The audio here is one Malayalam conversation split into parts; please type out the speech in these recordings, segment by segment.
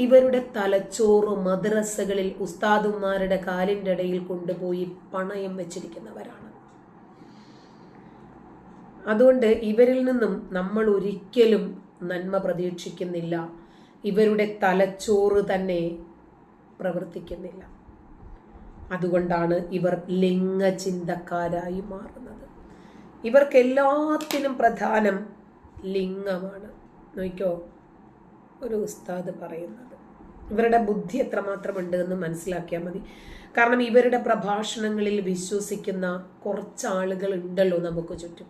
ഇവരുടെ തലച്ചോറ് മദ്രസകളിൽ ഉസ്താദുമാരുടെ കാലിന്റെ ഇടയിൽ കൊണ്ടുപോയി പണയം വെച്ചിരിക്കുന്നവരാണ്. അതുകൊണ്ട് ഇവരിൽ നിന്നും നമ്മൾ ഒരിക്കലും നന്മ പ്രതീക്ഷിക്കുന്നില്ല. ഇവരുടെ തലച്ചോറ് തന്നെ പ്രവർത്തിക്കുന്നില്ല. അതുകൊണ്ടാണ് ഇവർ ലിംഗചിന്തക്കാരായി മാറുന്നത്. ഇവർക്ക് എല്ലാത്തിനും പ്രധാനം ലിംഗമാണ്. നോക്കോ ഒരു ഉസ്താദ് പറയുന്നത്. ഇവരുടെ ബുദ്ധി എത്രമാത്രമുണ്ട് എന്ന് മനസ്സിലാക്കിയാൽ മതി. കാരണം ഇവരുടെ പ്രഭാഷണങ്ങളിൽ വിശ്വസിക്കുന്ന കുറച്ച് ആളുകൾ ഉണ്ടല്ലോ നമുക്ക് ചുറ്റും.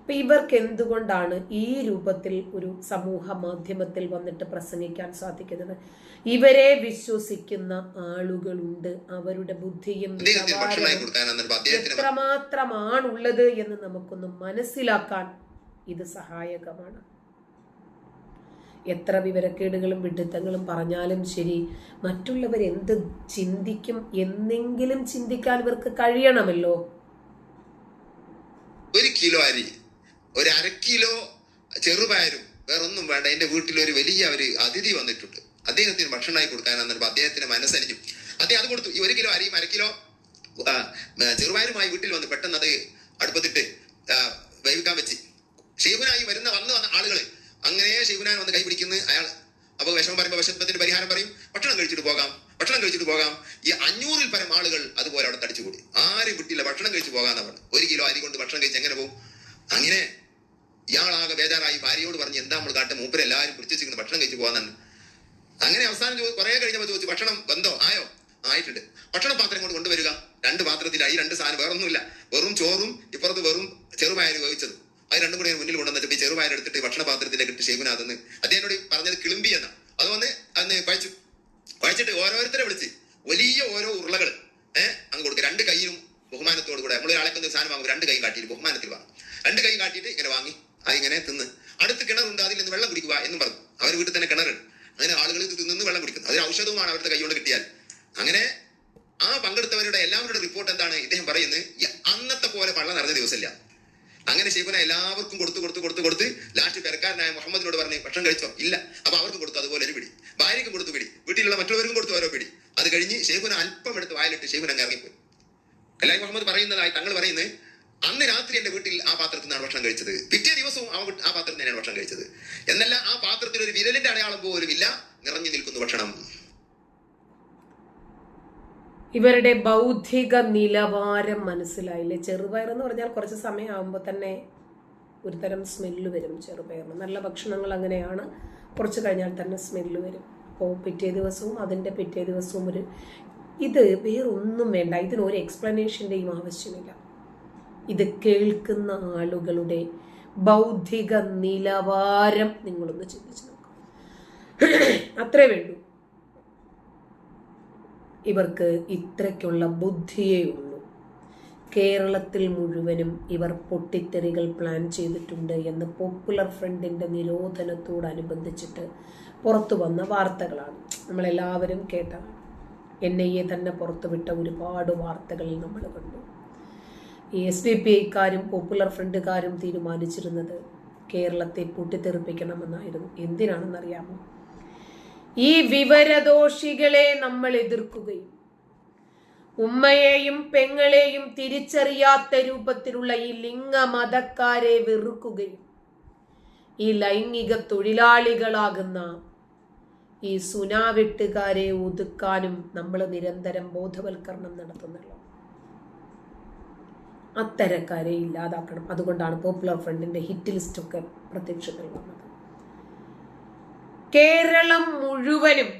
അപ്പൊ ഇവർക്ക് എന്തുകൊണ്ടാണ് ഈ രൂപത്തിൽ ഒരു സമൂഹ മാധ്യമത്തിൽ വന്നിട്ട് പ്രസംഗിക്കാൻ സാധിക്കുന്നത്? ഇവരെ വിശ്വസിക്കുന്ന ആളുകളുണ്ട് അവരുടെ ബുദ്ധിയും എത്രമാത്രമാണുള്ളത് എന്ന് നമുക്കൊന്ന് മനസ്സിലാക്കാൻ ഇത് സഹായകമാണ്. എത്ര വിവരക്കേടുകളും വിഡിത്തങ്ങളും പറഞ്ഞാലും ശരി മറ്റുള്ളവർ എന്ത് ചിന്തിക്കും എന്നെങ്കിലും ചിന്തിക്കാൻ ഇവർക്ക് കഴിയണമല്ലോ. ഒരു കിലോ അരി ഒരു അര കിലോ ചെറുപയരും വേറൊന്നും വേണ്ട. എന്റെ വീട്ടിൽ ഒരു വലിയ ഒരു അതിഥി വന്നിട്ടുണ്ട്. അദ്ദേഹത്തിന് ഭക്ഷണമായി കൊടുക്കാൻ അന്നേരം അദ്ദേഹത്തിന് മനസ്സലിഞ്ഞു. അദ്ദേഹം അത് കൊടുത്തു. ഈ ഒരു കിലോ അരിയും അര കിലോ ചെറുപയരുമായി വീട്ടിൽ വന്ന് പെട്ടെന്ന് അത് അടുപ്പത്തിട്ട് വേവിക്കാൻ വെച്ച്. ഷീബുനായി വരുന്ന വന്ന് വന്ന ആളുകൾ അങ്ങനെ ശിവനാൻ വന്ന് കൈ പിടിക്കുന്നു അയാൾ അപ്പൊ വിഷമം പറയുമ്പോൾ വിഷമത്തിന്റെ പരിഹാരം പറയും. ഭക്ഷണം കഴിച്ചിട്ട് പോകാം. ഭക്ഷണം കഴിച്ചിട്ട് പോകാം. ഈ അഞ്ഞൂറിൽ പരം ആളുകൾ അതുപോലെ അവിടെ തടിച്ചുകൂടി. ആരും വിട്ടില്ല. ഭക്ഷണം കഴിച്ച് പറഞ്ഞു ഒരു കിലോ അരി കൊണ്ട് ഭക്ഷണം കഴിച്ച് എങ്ങനെ പോകും? അങ്ങനെ ഇയാളാകെ ബേജാറായി. ഭാര്യയോട് പറഞ്ഞ് എന്താ നമ്മൾ കാട്ടെ? മൂപ്പര് എല്ലാവരും പിടിച്ചിരിക്കുന്നത് ഭക്ഷണം കഴിച്ചു പോകാന്നാണ്. അങ്ങനെ അവസാനം കുറെ കഴിഞ്ഞപ്പോൾ ചോദിച്ചു ഭക്ഷണം ബന്ധോ ആയോ? ആയിട്ടുണ്ട്. ഭക്ഷണ പാത്രം കൊണ്ട് കൊണ്ടുവരിക. രണ്ട് പാത്രത്തിലായി. രണ്ട് സാധനം വേറൊന്നുമില്ല. വെറും ചോറും ഇപ്പുറത്ത് വെറും ചെറുപയർ വേവിച്ചത് അത് രണ്ടു കൂടി മുന്നിൽ കൊണ്ടുവന്നിട്ട് ഈ ചെറുപയർ എടുത്തിട്ട് ഭക്ഷണ കിട്ടി ഇട്ട് ഷെയ്ഖുനാഥെന്ന് അദ്ദേഹത്തോട് പറഞ്ഞത് കിളിമ്പി എന്ന. അത് വന്ന് അന്ന് കഴിച്ചു. കഴിച്ചിട്ട് ഓരോരുത്തരെ വിളിച്ച്. വലിയ ഓരോ ഉരുളകൾ ഏഹ് അങ്ങ് കൊടുക്കുക രണ്ട് കൈയിലും ബഹുമാനത്തോടു കൂടെ നമ്മൾ ഒരാളെ കൊണ്ട് സാധനം വാങ്ങും രണ്ട് കൈ കാട്ടിയിട്ട് ബഹുമാനത്തിൽ വാങ്ങും. രണ്ട് കൈ കാട്ടിയിട്ട് ഇങ്ങനെ വാങ്ങി. അതിങ്ങനെ തിന്ന്. അടുത്ത് കിണറുണ്ട്. അതിൽ നിന്ന് വെള്ളം കുടിക്കുക എന്ന് പറഞ്ഞു. അവർ വീട്ടിൽ തന്നെ കിണറുണ്ട്. അങ്ങനെ ആളുകൾ ഇത് തിന്ന് വെള്ളം കുടിക്കുന്നു. അതിന് ഔഷധവുമാണ് അവരുടെ കൈ കൊണ്ട് കിട്ടിയാൽ. അങ്ങനെ ആ പങ്കെടുത്തവരുടെ എല്ലാവരുടെ റിപ്പോർട്ട് എന്താണ്? ഇദ്ദേഹം പറയുന്നത് അന്നത്തെ പോലെ പള്ള നിറഞ്ഞ ദിവസമില്ല. അങ്ങനെ ശേഖുന എല്ലാവർക്കും കൊടുത്ത് കൊടുത്ത് കൊടുത്ത് കൊടുത്ത് ലാസ്റ്റ് പെരക്കാരനായ മുഹമ്മദിനോട് പറഞ്ഞു ഭക്ഷണം കഴിച്ചോ? ഇല്ല. അപ്പൊ അവർക്ക് കൊടുത്തു അതുപോലെ ഒരു പിടി. ഭാര്യയ്ക്ക് കൊടുത്തു പിടി. വീട്ടിലുള്ള മറ്റുള്ളവർക്കും കൊടുത്തു ഓരോ പിടി. അത് കഴിഞ്ഞ് ശൈഖുന അല്പം എടുത്ത് വായിലിട്ട് ശൈഖുന അങ്ങ് ഇറങ്ങിപ്പോയി. കലായി മുഹമ്മദ് പറയുന്നതായി തങ്ങൾ പറയുന്നത് അന്ന് രാത്രി എന്റെ വീട്ടിൽ ആ പാത്രത്തിൽ നിന്നാണ് ഭക്ഷണം കഴിച്ചത്. പിറ്റേ ദിവസവും ആ ആ പാത്രത്തിൽ തന്നെയാണ് ഭക്ഷണം കഴിച്ചത്. എന്നല്ല ആ പാത്രത്തിൽ ഒരു വിരലിന്റെ അടയാളം പോലും ഇല്ല നിറഞ്ഞു നിൽക്കുന്നു ഭക്ഷണം. ഇവരുടെ ബൗദ്ധിക നിലവാരം മനസ്സിലായില്ലേ? ചെറുപയർ എന്ന് പറഞ്ഞാൽ കുറച്ച് സമയമാകുമ്പോൾ തന്നെ ഒരുതരം സ്മെല്ല് വരും ചെറുപയറിന് നല്ല ഭക്ഷണങ്ങൾ അങ്ങനെയാണ്. കുറച്ച് കഴിഞ്ഞാൽ തന്നെ സ്മെല്ല് വരും. അപ്പോൾ പിറ്റേ ദിവസവും അതിന്റെ പിറ്റേ ദിവസവും ഒരു ഇത് വേറൊന്നും വേണ്ട. ഇതിന് ഇതിനൊരു എക്സ്പ്ലനേഷന്റെയും ആവശ്യമില്ല. ഇത് കേൾക്കുന്ന ആളുകളുടെ ബൗദ്ധിക നിലവാരം നിങ്ങളൊന്ന് ചിന്തിച്ചു നോക്കും. അത്രേ വേണ്ടൂ. ഇവർക്ക് ഇത്രയ്ക്കുള്ള ബുദ്ധിയേ ഉള്ളൂ. കേരളത്തിൽ മുഴുവനും ഇവർ പൊട്ടിത്തെറികൾ പ്ലാൻ ചെയ്തിട്ടുണ്ട് എന്ന് പോപ്പുലർ ഫ്രണ്ടിന്റെ നിരോധനത്തോടനുബന്ധിച്ചിട്ട് പുറത്തു വന്ന വാർത്തകളാണ്. നമ്മളെല്ലാവരും കേട്ടതാണ് എൻ ഐ എ തന്നെ പുറത്തുവിട്ട ഒരുപാട് വാർത്തകളിൽ നമ്മൾ കണ്ടു. എസ് ഡി പി ഐക്കാരും പോപ്പുലർ ഫ്രണ്ടുകാരും തീരുമാനിച്ചിരുന്നത് കേരളത്തെ പൊട്ടിത്തെറിപ്പിക്കണമെന്നായിരുന്നു. എന്തിനാണെന്നറിയാമോ? ഈ വിവരദോഷികളെ നമ്മൾ എതിർക്കുകയും ഉമ്മയെയും പെങ്ങളെയും തിരിച്ചറിയാത്ത രൂപത്തിലുള്ള ഈ ലിംഗ മതക്കാരെ വെറുക്കുകയും ഈ ലൈംഗിക തൊഴിലാളികളാകുന്ന ഈ സുനാവെട്ടുകാരെ ഒതുക്കാനും നമ്മൾ നിരന്തരം ബോധവൽക്കരണം നടത്തുന്നുള്ളൂ. അത്തരക്കാരെ ഇല്ലാതാക്കണം. അതുകൊണ്ടാണ് പോപ്പുലർ ഫ്രണ്ടിന്റെ ഹിറ്റ് ലിസ്റ്റൊക്കെ പ്രത്യക്ഷത്തിൽ വന്നത്. കേരളം മുഴുവനും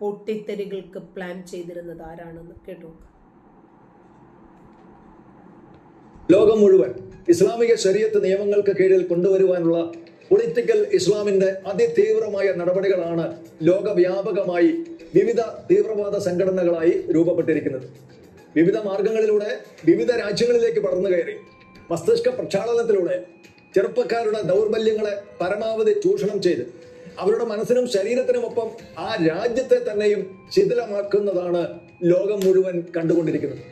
പൊട്ടിത്തെറികൾക്ക് പ്ലാൻ ചെയ്തിരുന്നത് ആരാണെന്ന് കേട്ടു ലോകം മുഴുവൻ ഇസ്ലാമിക ശരീരത്ത് നിയമങ്ങൾക്ക് കീഴിൽ കൊണ്ടുവരുവാനുള്ള പൊളിറ്റിക്കൽ ഇസ്ലാമിന്റെ അതിതീവ്രമായ നടപടികളാണ് ലോകവ്യാപകമായി വിവിധ തീവ്രവാദ സംഘടനകളായി രൂപപ്പെട്ടിരിക്കുന്നത്. വിവിധ മാർഗങ്ങളിലൂടെ വിവിധ രാജ്യങ്ങളിലേക്ക് പടർന്നു കയറി. മസ്തിഷ്ക പ്രക്ഷാളനത്തിലൂടെ ചെറുപ്പക്കാരുടെ ദൗർബല്യങ്ങളെ പരമാവധി ചൂഷണം ചെയ്ത് അവരുടെ മനസ്സിനും ശരീരത്തിനുമൊപ്പം ആ രാജ്യത്തെ തന്നെയും ശിഥിലമാക്കുന്നതാണ് ലോകം മുഴുവൻ കണ്ടുകൊണ്ടിരിക്കുന്നത്.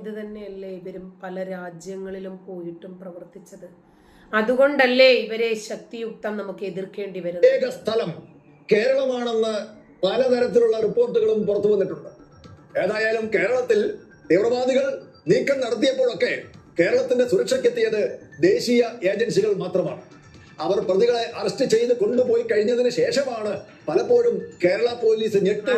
ഇത് തന്നെയല്ലേ ഇവരും പല രാജ്യങ്ങളിലും പോയിട്ടും പ്രവർത്തിച്ചത്. അതുകൊണ്ടല്ലേ ഇവരെ ശക്തിയുക്തം നമുക്ക് എതിർക്കേണ്ടി വരുന്നത്? ഏക സ്ഥലം കേരളമാണെന്ന് പലതരത്തിലുള്ള റിപ്പോർട്ടുകളും പുറത്തു വന്നിട്ടുണ്ട്. ഏതായാലും കേരളത്തിൽ തീവ്രവാദികൾ നീക്കം നടത്തിയപ്പോഴൊക്കെ കേരളത്തിന്റെ സുരക്ഷയ്ക്കെത്തിയത് ദേശീയ ഏജൻസികൾ മാത്രമാണ്. അവർ പ്രതികളെ അറസ്റ്റ് ചെയ്ത് കൊണ്ടുപോയി കഴിഞ്ഞതിന് ശേഷമാണ് പലപ്പോഴും കേരള പോലീസ് ഞെട്ടി.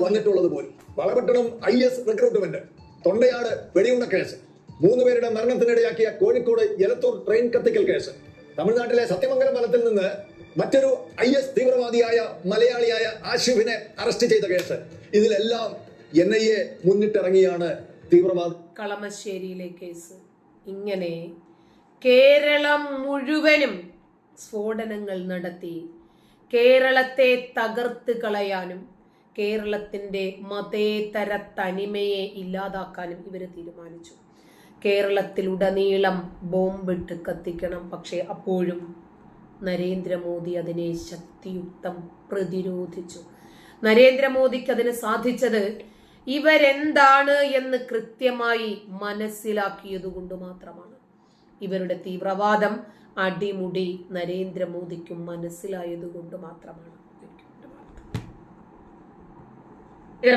വന്നിട്ടുള്ളത് പോലും. Valapattanam I S recruitment Thondayad വെടിയുണ്ട കേസ് മൂന്ന് പേരുടെ മരണത്തിനിടയാക്കിയ കോഴിക്കോട് എലത്തൂർ ട്രെയിൻ കത്തിക്കൽ കേസ്. തമിഴ്നാട്ടിലെ സത്യമംഗലം ഫലത്തിൽ നിന്ന് മറ്റൊരു ഐ എസ് തീവ്രവാദിയായ മലയാളിയായ ആഷിഫിനെ അറസ്റ്റ് ചെയ്ത കേസ്. ഇതിലെല്ലാം എൻ ഐ എ മുന്നിട്ടിറങ്ങിയാണ് തീവ്രവാദി. കളമശ്ശേരിയിലെ കേസ്. ഇങ്ങനെ കേരളം മുഴുവനും സ്ഫോടനങ്ങൾ നടത്തി. കേരളത്തെ തകർത്ത് കളയാനും കേരളത്തിന്റെ മതേതര തനിമയെ ഇല്ലാതാക്കാനും ഇവർ തീരുമാനിച്ചു. കേരളത്തിലുടനീളം ബോംബിട്ട് കത്തിക്കണം. പക്ഷേ അപ്പോഴും നരേന്ദ്രമോദി അതിനെ ശക്തിയുക്തം പ്രതിരോധിച്ചു. നരേന്ദ്രമോദിക്ക് അതിന് സാധിച്ചത് ഇവരെന്താണ് എന്ന് കൃത്യമായി മനസ്സിലാക്കിയതുകൊണ്ട് മാത്രമാണ്. ഇവരുടെ തീവ്രവാദം അടിമുടി നരേന്ദ്രമോദിക്കും മനസ്സിലായതുകൊണ്ട് മാത്രമാണ്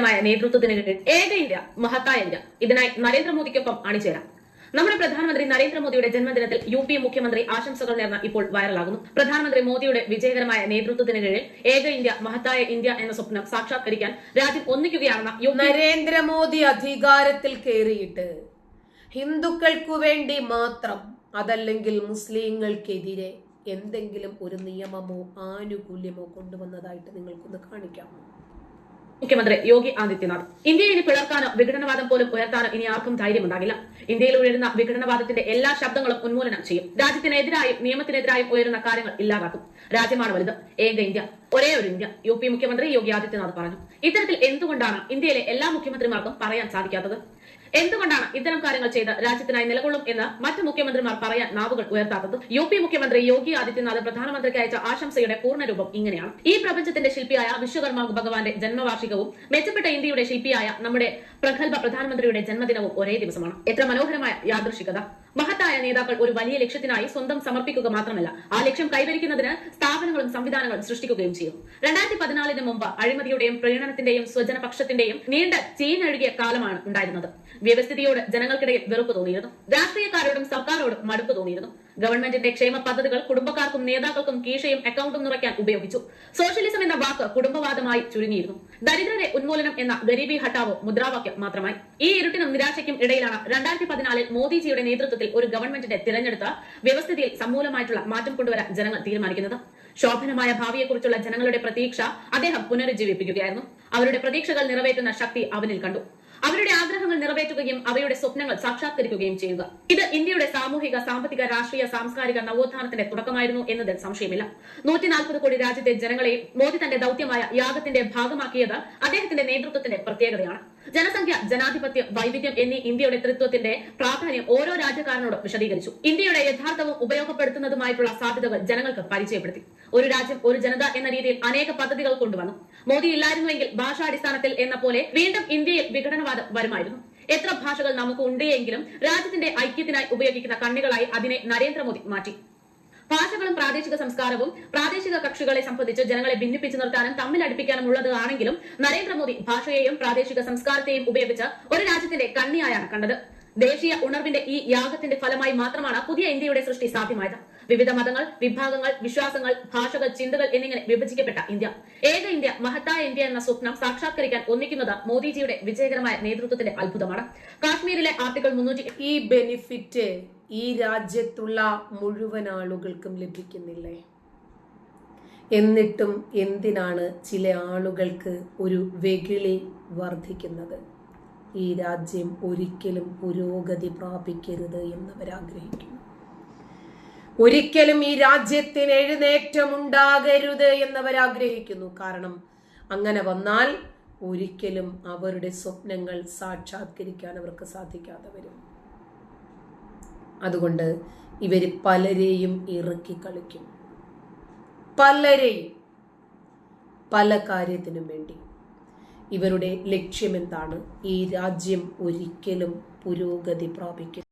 മായ നേതൃത്വത്തിന് കീഴിൽ ഏക ഇന്ത്യ മഹത്തായ ഇന്ത്യ. ഇതിനായി നരേന്ദ്രമോദിക്കൊപ്പം അണിചേരാം. നമ്മുടെ പ്രധാനമന്ത്രി നരേന്ദ്രമോദിയുടെ ജന്മദിനത്തിൽ യു പി മുഖ്യമന്ത്രി ആശംസകൾ നേർന്ന ഇപ്പോൾ വൈറലാകുന്നു. പ്രധാനമന്ത്രി മോദിയുടെ വിജയകരമായ നേതൃത്വത്തിന് കീഴിൽ ഏക ഇന്ത്യ മഹത്തായ ഇന്ത്യ എന്ന സ്വപ്നം സാക്ഷാത്കരിക്കാൻ രാജ്യം ഒന്നിക്കുകയാണെന്ന നരേന്ദ്രമോദി അധികാരത്തിൽ കയറിയിട്ട് ഹിന്ദുക്കൾക്കു വേണ്ടി മാത്രം അതല്ലെങ്കിൽ മുസ്ലിങ്ങൾക്കെതിരെ എന്തെങ്കിലും ഒരു നിയമമോ ആനുകൂല്യമോ കൊണ്ടുവന്നതായിട്ട് നിങ്ങൾക്കൊന്ന് കാണിക്കാം മുഖ്യമന്ത്രി യോഗി ആദിത്യനാഥ്. ഇന്ത്യയെ ഇനി പിളർക്കാനോ വിഘടനവാദം പോലും ഉയർത്താനോ ഇനി ആർക്കും ധൈര്യമുണ്ടാകില്ല. ഇന്ത്യയിൽ ഉയരുന്ന വിഘടനവാദത്തിന്റെ എല്ലാ ശബ്ദങ്ങളും ഉന്മൂലനം ചെയ്യും. രാജ്യത്തിനെതിരായും നിയമത്തിനെതിരായും ഉയരുന്ന കാര്യങ്ങൾ ഇല്ലാതാക്കും. രാജ്യമാണ് വലുത്. ഏക ഇന്ത്യ. ഒരേ ഒരു ഇന്ത്യ. യു പി മുഖ്യമന്ത്രി യോഗി ആദിത്യനാഥ് പറഞ്ഞു. ഇത്തരത്തിൽ എന്തുകൊണ്ടാണ് ഇന്ത്യയിലെ എല്ലാ മുഖ്യമന്ത്രിമാർക്കും പറയാൻ സാധിക്കാത്തത്? എന്തുകൊണ്ടാണ് ഇത്തരം കാര്യങ്ങൾ ചെയ്ത് രാജ്യത്തിനായി നിലകൊള്ളും എന്ന് മറ്റ് മുഖ്യമന്ത്രിമാർ പറയാൻ നാവുകൾ ഉയർത്താത്തത്? യു പി മുഖ്യമന്ത്രി യോഗി ആദിത്യനാഥ് പ്രധാനമന്ത്രിക്ക് അയച്ച ആശംസയുടെ പൂർണരൂപം ഇങ്ങനെയാണ്. ഈ പ്രപഞ്ചത്തിന്റെ ശില്പിയായ വിശ്വകർമ്മ ഭഗവാന്റെ ജന്മവാർഷികവും മെച്ചപ്പെട്ട ഇന്ത്യയുടെ ശില്പിയായ നമ്മുടെ പ്രഗത്ഭ പ്രധാനമന്ത്രിയുടെ ജന്മദിനവും ഒരേ ദിവസമാണ്. എത്ര മനോഹരമായ യാദൃശികത. മഹത്തായ നേതാക്കൾ ഒരു വലിയ ലക്ഷ്യത്തിനായി സ്വന്തം സമർപ്പിക്കുക മാത്രമല്ല ആ ലക്ഷ്യം കൈവരിക്കുന്നതിന് സ്ഥാപനങ്ങളും സംവിധാനങ്ങളും സൃഷ്ടിക്കുകയും ചെയ്യും. രണ്ടായിരത്തി പതിനാലിന് മുമ്പ് അഴിമതിയുടെയും പ്രീണനത്തിന്റെയും സ്വജനപക്ഷത്തിന്റെയും നീണ്ട ചീഞ്ഞഴുകിയ കാലമാണ് ഉണ്ടായിരുന്നത്. വ്യവസ്ഥിതിയോട് ജനങ്ങൾക്കിടയിൽ വെറുപ്പ് തോന്നിയിരുന്നു. രാഷ്ട്രീയക്കാരോടും സർക്കാരോടും മടുപ്പ് തോന്നിയിരുന്നു. ഗവൺമെന്റിന്റെ ക്ഷേമ പദ്ധതികൾ കുടുംബക്കാർക്കും നേതാക്കൾക്കും കീശയും അക്കൗണ്ടും നിറയ്ക്കാൻ ഉപയോഗിച്ചു. സോഷ്യലിസം എന്ന വാക്ക് കുടുംബവാദമായി ചുരുങ്ങിയിരുന്നു. ദരിദ്രരെ ഉന്മൂലനം എന്ന ഗരീബി ഹട്ടാവോ മുദ്രാവാക്യം മാത്രമായി. ഈ ഇരുട്ടിനും നിരാശയ്ക്കും ഇടയിലാണ് രണ്ടായിരത്തി പതിനാലിൽ മോദിജിയുടെ നേതൃത്വത്തിൽ ഒരു ഗവൺമെന്റിന്റെ തിരഞ്ഞെടുത്ത വ്യവസ്ഥിതിയിൽ സമൂലമായിട്ടുള്ള മാറ്റം കൊണ്ടുവരാൻ ജനങ്ങൾ തീരുമാനിക്കുന്നത്. ശോഭനമായ ഭാവിയെക്കുറിച്ചുള്ള ജനങ്ങളുടെ പ്രതീക്ഷ അദ്ദേഹം പുനരുജ്ജീവിപ്പിക്കുകയായിരുന്നു. അവരുടെ പ്രതീക്ഷകൾ നിറവേറ്റുന്ന ശക്തി അവനിൽ കണ്ടു. അവരുടെ ആഗ്രഹങ്ങൾ നിറവേറ്റുകയും അവയുടെ സ്വപ്നങ്ങൾ സാക്ഷാത്കരിക്കുകയും ചെയ്യുക. ഇത് ഇന്ത്യയുടെ സാമൂഹിക സാമ്പത്തിക രാഷ്ട്രീയ സാംസ്കാരിക നവോത്ഥാനത്തിന്റെ തുടക്കമായിരുന്നു എന്നതിൽ സംശയമില്ല. നൂറ്റി നാൽപ്പത് കോടി രാജ്യത്തെ ജനങ്ങളെ മോദി തന്റെ ദൌത്യമായ യാഗത്തിന്റെ ഭാഗമാക്കിയത് അദ്ദേഹത്തിന്റെ നേതൃത്വത്തിന്റെ പ്രത്യേകതയാണ്. ജനസംഖ്യ ജനാധിപത്യം വൈവിധ്യം എന്നീ ഇന്ത്യയുടെ തൃത്വത്തിന്റെ പ്രാധാന്യം ഓരോ രാജ്യക്കാരനോടും വിശദീകരിച്ചു. ഇന്ത്യയുടെ യഥാർത്ഥവും ഉപയോഗപ്പെടുത്തുന്നതുമായിട്ടുള്ള സാധ്യതകൾ ജനങ്ങൾക്ക് പരിചയപ്പെടുത്തി. ഒരു രാജ്യം ഒരു ജനത എന്ന രീതിയിൽ അനേക പദ്ധതികൾ കൊണ്ടുവന്നു. മോദി ഇല്ലായിരുന്നുവെങ്കിൽ ഭാഷാടിസ്ഥാനത്തിൽ എന്ന പോലെ വീണ്ടും ഇന്ത്യയിൽ വിഘടനവാദം വരുമായിരുന്നു. എത്ര ഭാഷകൾ നമുക്ക് ഉണ്ട് എങ്കിലും രാജ്യത്തിന്റെ ഐക്യത്തിനായി ഉപയോഗിക്കുന്ന കണ്ണികളായി അതിനെ നരേന്ദ്രമോദി മാറ്റി. ഭാഷകളും പ്രാദേശിക സംസ്കാരവും പ്രാദേശിക കക്ഷികളെ സംബന്ധിച്ച് ജനങ്ങളെ ഭിന്നിപ്പിച്ചു നിർത്താനും തമ്മിൽ അടുപ്പിക്കാനും ഉള്ളത് ആണെങ്കിലും നരേന്ദ്രമോദി ഭാഷയെയും പ്രാദേശിക സംസ്കാരത്തെയും ഉപയോഗിച്ച് ഒരു രാജ്യത്തിന്റെ കണ്ണിയായാണ് കണ്ടത്. ദേശീയ ഉണർവിന്റെ ഈ യാഗത്തിന്റെ ഫലമായി മാത്രമാണ് പുതിയ ഇന്ത്യയുടെ സൃഷ്ടി സാധ്യമായത്. വിവിധ മതങ്ങൾ വിഭാഗങ്ങൾ വിശ്വാസങ്ങൾ ഭാഷകൾ ചിന്തകൾ എന്നിങ്ങനെ വിഭജിക്കപ്പെട്ട ഇന്ത്യ. ഏക ഇന്ത്യ മഹത്തായ ഇന്ത്യ എന്ന സ്വപ്നം സാക്ഷാത്കരിക്കാൻ ഒന്നിക്കുന്നത് മോദിജിയുടെ വിജയകരമായ നേതൃത്വത്തിന്റെ അത്ഭുതമാണ്. കാശ്മീരിലെ ആർട്ടിക്കിൾ മുന്നൂറ്റി ഈ ബെനിഫിറ്റ് ഈ രാജ്യത്തുള്ള മുഴുവൻ ആളുകൾക്കും ലഭിക്കുന്നില്ലേ? എന്നിട്ടും എന്തിനാണ് ചില ആളുകൾക്ക് ഒരു വെകിളി വർദ്ധിക്കുന്നത്? ഈ രാജ്യം ഒരിക്കലും പുരോഗതി പ്രാപിക്കരുത് എന്നവരാഗ്രഹിക്കുന്നു ഒരിക്കലും ഈ രാജ്യത്തിന് എഴുന്നേറ്റമുണ്ടാകരുത് എന്നവരാഗ്രഹിക്കുന്നു. കാരണം അങ്ങനെ വന്നാൽ ഒരിക്കലും അവരുടെ സ്വപ്നങ്ങൾ സാക്ഷാത്കരിക്കാൻ അവർക്ക് സാധിക്കാതെ വരും. അതുകൊണ്ട് ഇവർ പലരെയും ഇറക്കി കളിക്കും. പലരെയും. പല കാര്യത്തിനും വേണ്ടി. ഇവരുടെ ലക്ഷ്യമെന്താണ്? ഈ രാജ്യം ഒരിക്കലും പുരോഗതി പ്രാപിക്കും